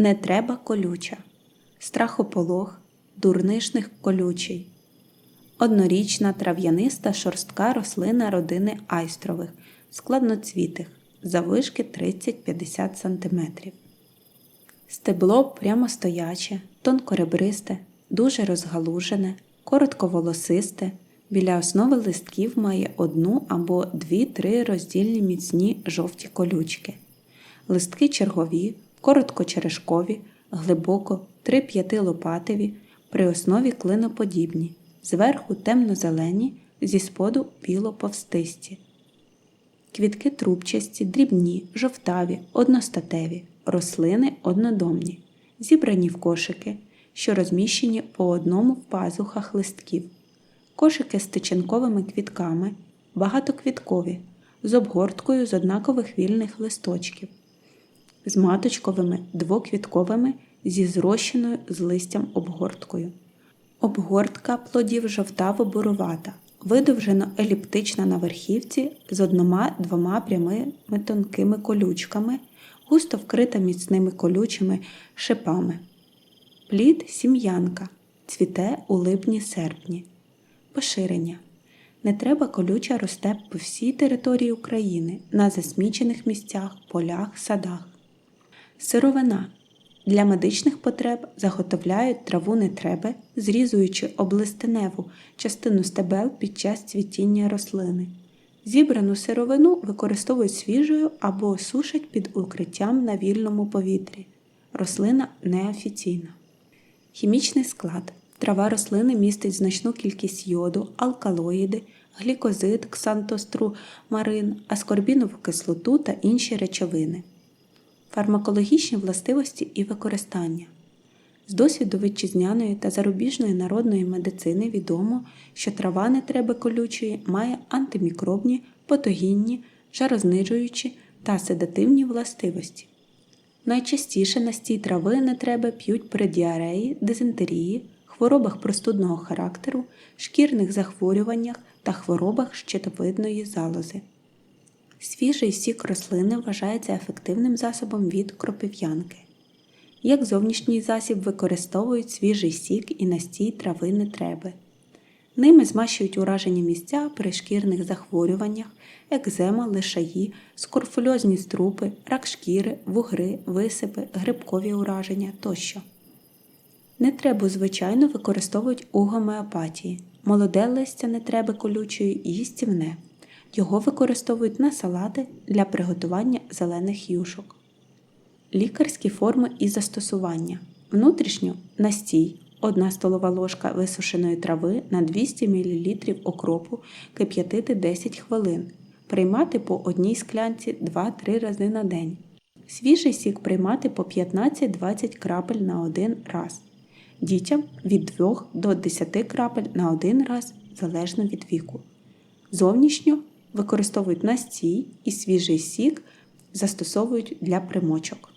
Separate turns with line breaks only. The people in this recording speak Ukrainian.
Не треба колюча, страхополох, дурнишних колючий. Однорічна трав'яниста шорстка рослина родини айстрових, складноцвітих, завишки 30-50 см. Стебло прямостояче, тонкоребристе, дуже розгалужене, коротковолосисте. Біля основи листків має одну або дві-три роздільні міцні жовті колючки. Листки чергові, короткочерешкові, глибоко 3-5 лопатеві, при основі клиноподібні, зверху темно-зелені, зі споду біло-повстисті. Квітки трубчасті, дрібні, жовтаві, одностатеві, рослини однодомні, зібрані в кошики, що розміщені по одному в пазухах листків. Кошики з тичинковими квітками, багатоквіткові, з обгорткою з однакових вільних листочків, з маточковими двоквітковими зі зрощеною з листям обгорткою. Обгортка плодів жовтаво-буровата, видовжено еліптична на верхівці з однома-двома прямими тонкими колючками, густо вкрита міцними колючими шипами. Плід сім'янка. Цвіте у липні-серпні. Поширення. Не треба колюча росте по всій території України на засмічених місцях, полях, садах. Сировина. Для медичних потреб заготовляють траву нетреби, зрізуючи облистеневу частину стебел під час цвітіння рослини. Зібрану сировину використовують свіжою або сушать під укриттям на вільному повітрі. Рослина неофіційна. Хімічний склад. Трава рослини містить значну кількість йоду, алкалоїди, глікозид, ксантострумарин, аскорбінову кислоту та інші речовини. Фармакологічні властивості і використання. З досвіду вітчизняної та зарубіжної народної медицини відомо, що трава нетреби колючої має антимікробні, патогінні, жарознижуючі та седативні властивості. Найчастіше настій трави нетреби п'ють при діареї, дизентерії, хворобах простудного характеру, шкірних захворюваннях та хворобах щитовидної залози. Свіжий сік рослини вважається ефективним засобом від кропив'янки. Як зовнішній засіб використовують свіжий сік і настій трави нетреби. Ними змащують уражені місця при шкірних захворюваннях, екзема, лишаї, скорфульозні струпи, рак шкіри, вугри, висипи, грибкові ураження тощо. Нетребу, звичайно, використовують у гомеопатії. Молоде листя нетреби колючої і їстівне. Його використовують на салати для приготування зелених юшок. Лікарські форми і застосування. Внутрішньо настій 1 столова ложка висушеної трави на 200 мл окропу кип'ятити 10 хвилин. Приймати по одній склянці 2-3 рази на день. Свіжий сік приймати по 15-20 крапель на один раз. Дітям від 2 до 10 крапель на один раз залежно від віку. Зовнішньо використовують настій і свіжий сік застосовують для примочок.